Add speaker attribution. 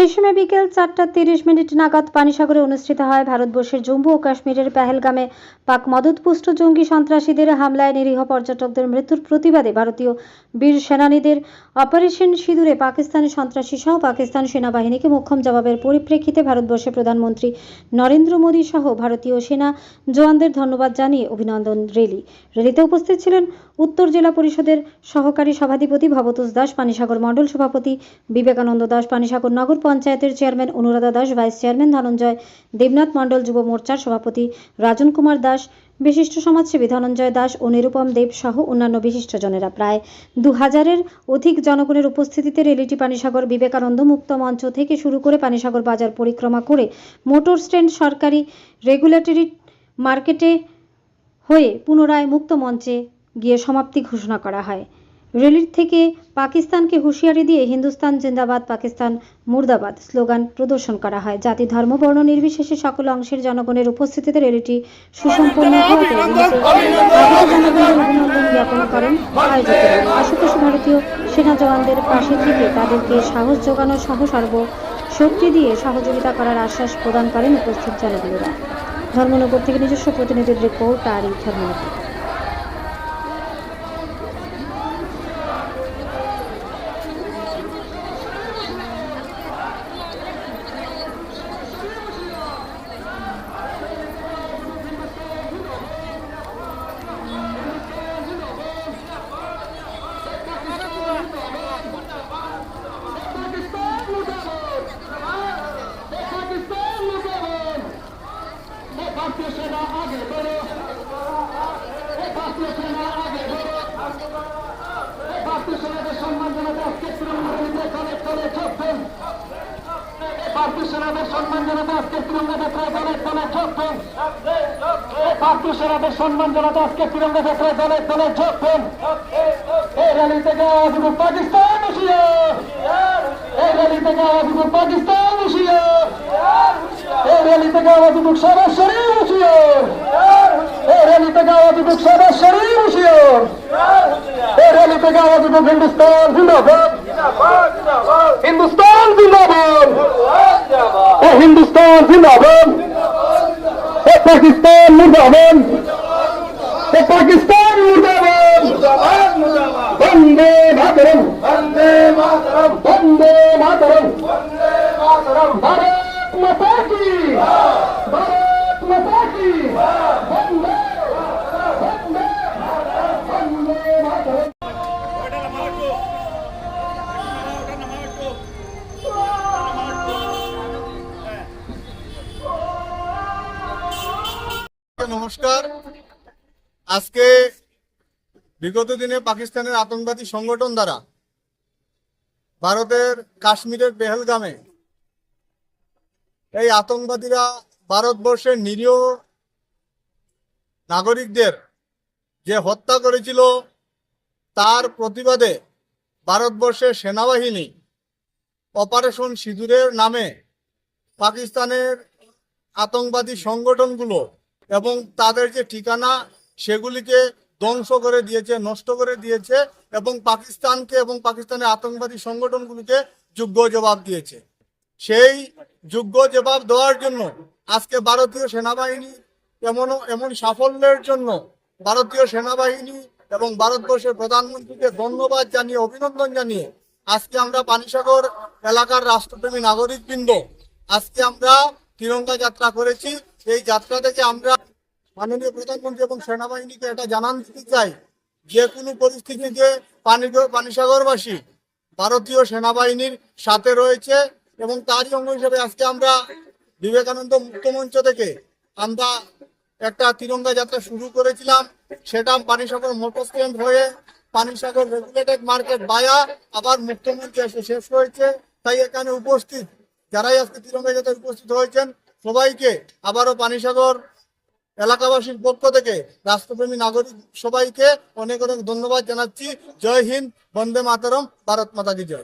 Speaker 1: তেইশে মে বিকেল চারটা তিরিশ মিনিট নাগাদ পানিসাগরে অনুষ্ঠিত হয় ভারতবর্ষের জম্মু ও কাশ্মীরের পেহেলগামে পাক মদতপুষ্ট জঙ্গি সন্ত্রাসীদের হামলায় নিরীহ পর্যটকদের মৃত্যুর প্রতিবাদে ভারতীয় বীর সেনানীদের অপারেশন সিঁদুরে পাকিস্তানি সন্ত্রাসী সহ পাকিস্তান সেনাবাহিনীকে মোক্ষম জবাবের পরিপ্রেক্ষিতে ভারতবর্ষের প্রধানমন্ত্রী নরেন্দ্র মোদী সহ ভারতীয় সেনা জওয়ানদের ধন্যবাদ জানিয়ে অভিনন্দন রেলি। রেলিতে উপস্থিত ছিলেন উত্তর জেলা পরিষদের সহকারী সভাধিপতি ভবতোষ দাস, পানিসাগর মণ্ডল সভাপতি বিবেকানন্দ দাস, পানিসাগর নগর পঞ্চায়েতের chairman Anuradha Das, vice chairman Dhananjoy Debnath মণ্ডল, যুব মোর্চার সভাপতি রাজন কুমার দাস, বিশিষ্ট সমাজসেবী ধনঞ্জয় দাস ও নিরুপম দেব সহ অন্যান্য বিশিষ্টজনেরা প্রায় দু হাজারের অধিক জনগণের উপস্থিতিতে রেলিটি পানিসাগর, বিবেকানন্দ মুক্ত মঞ্চ থেকে শুরু করে পানিসাগর বাজার পরিক্রমা করে মোটর স্ট্যান্ড সরকারি রেগুলেটরি মার্কেটে হয়ে পুনরায় মুক্ত মঞ্চে গিয়ে সমাপ্তি ঘোষণা করা হয়। রেলির থেকে পাকিস্তানকে হুঁশিয়ারি দিয়ে হিন্দুস্তান জিন্দাবাদ, পাকিস্তান মুর্দাবাদ স্লোগান প্রদর্শন করা হয়। জাতি, ধর্ম, বর্ণ নির্বিশেষে সকল অংশের জনগণের উপস্থিতিতে রেলিটি সুসম্পন্ন জ্ঞাপন করেন ভারতীয় সেনা জওয়ানদের পাশে থেকে তাদেরকে সাহস যোগানো সহ সর্ব শক্তি দিয়ে সহযোগিতা করার আশ্বাস প্রদান করেন উপস্থিত জনগণেরা ধর্মনগর থেকে নিজস্ব প্রতিনিধির রিপোর্ট আর ধর্মনগর।
Speaker 2: জাতীয় সেনা আগে বলো। জাতীয় সেনা আগে বলো। জাতীয় সেনাকে সম্মান জানাতে আজকে তৃণমূলের দলে দলে যোগবেন জাতীয় সেনাদের সম্মান জানাতে আজকে তিরঙ্গা যাত্রায় দলে দলে যোগবেন জাতীয় সেনাদের সম্মান জানাতে আজকে তিরঙ্গা যাত্রায় দলে দলে যোগবেন পাকিস্তান এই র্যালি থেকে আজ পাকিস্তান এই র্যালি থেকে আজ সরাসরি আওয়াজ উঠুক সরাসরি হুঁশিয়ার। এই র্যালি থেকে আওয়াজ উঠুক হিন্দুস্তান জিন্দাবাদ। হিন্দুস্তান জিন্দাবাদ। এ হিন্দুস্তান জিন্দাবাদ। এ পাকিস্তান মুর্দাবাদ। এ পাকিস্তান মুর্দাবাদ। বন্দে মাতরম বন্দে মাতরম। বন্দে মাতরম। বন্দে মাতরম। ভারত মাতা কি?
Speaker 3: নমস্কার। আজকে বিগত দিনে পাকিস্তানের আতঙ্কবাদী সংগঠন দ্বারা ভারতের কাশ্মীরের পেহেলগামে এই আতঙ্কবাদীরা ভারতবর্ষের নিরীহ নাগরিকদের যে হত্যা করেছিল, তার প্রতিবাদে ভারতবর্ষের সেনাবাহিনী অপারেশন সিঁদুরের নামে পাকিস্তানের আতঙ্কবাদী সংগঠনগুলো এবং তাদের যে ঠিকানা সেগুলিকে ধ্বংস করে দিয়েছে, নষ্ট করে দিয়েছে এবং পাকিস্তানকে এবং পাকিস্তানের আতঙ্কবাদী সংগঠনগুলিকে যোগ্য জবাব দিয়েছে। সেই যোগ্য জবাব দেওয়ার জন্য আজকে ভারতীয় সেনাবাহিনী এমন এমন সাফল্যের জন্য ভারতীয় সেনাবাহিনী এবং ভারতবর্ষের প্রধানমন্ত্রীকে ধন্যবাদ জানিয়ে, অভিনন্দন জানিয়ে আজকে আমরা পানিসাগর এলাকার রাষ্ট্রপ্রেমী নাগরিকবৃন্দ, আজকে আমরা তিরঙ্গা যাত্রা করেছি। এই যাত্রা থেকে আমরা মাননীয় প্রধানমন্ত্রী এবং সেনাবাহিনীকে এটা জানান দিতে চাই, যে কোনো পরিস্থিতিতে পানি পানিসাগরবাসী ভারতীয় সেনাবাহিনীর সাথে রয়েছে এবং তারই অঙ্গ হিসেবে আজকে আমরা বিবেকানন্দ মুক্ত মঞ্চ থেকে আমরা একটা তিরঙ্গা যাত্রা শুরু করেছিলাম। সেটা পানিসাগর মোটর স্ট্যান্ড হয়ে পানিসাগর রেগুলেটেড মার্কেট বায়া আবার মুক্তমঞ্চে এসে শেষ হয়েছে। তাই এখানে উপস্থিত, যারাই আজকে তিরঙ্গা যাত্রায় উপস্থিত হয়েছেন, সবাইকে আবারও পানিসাগর এলাকাবাসীর পক্ষ থেকে রাষ্ট্রপ্রেমী নাগরিক সবাইকে অনেক অনেক ধন্যবাদ জানাচ্ছি। জয় হিন্দ, বন্দে মাতারম, ভারত মাতা কি জয়।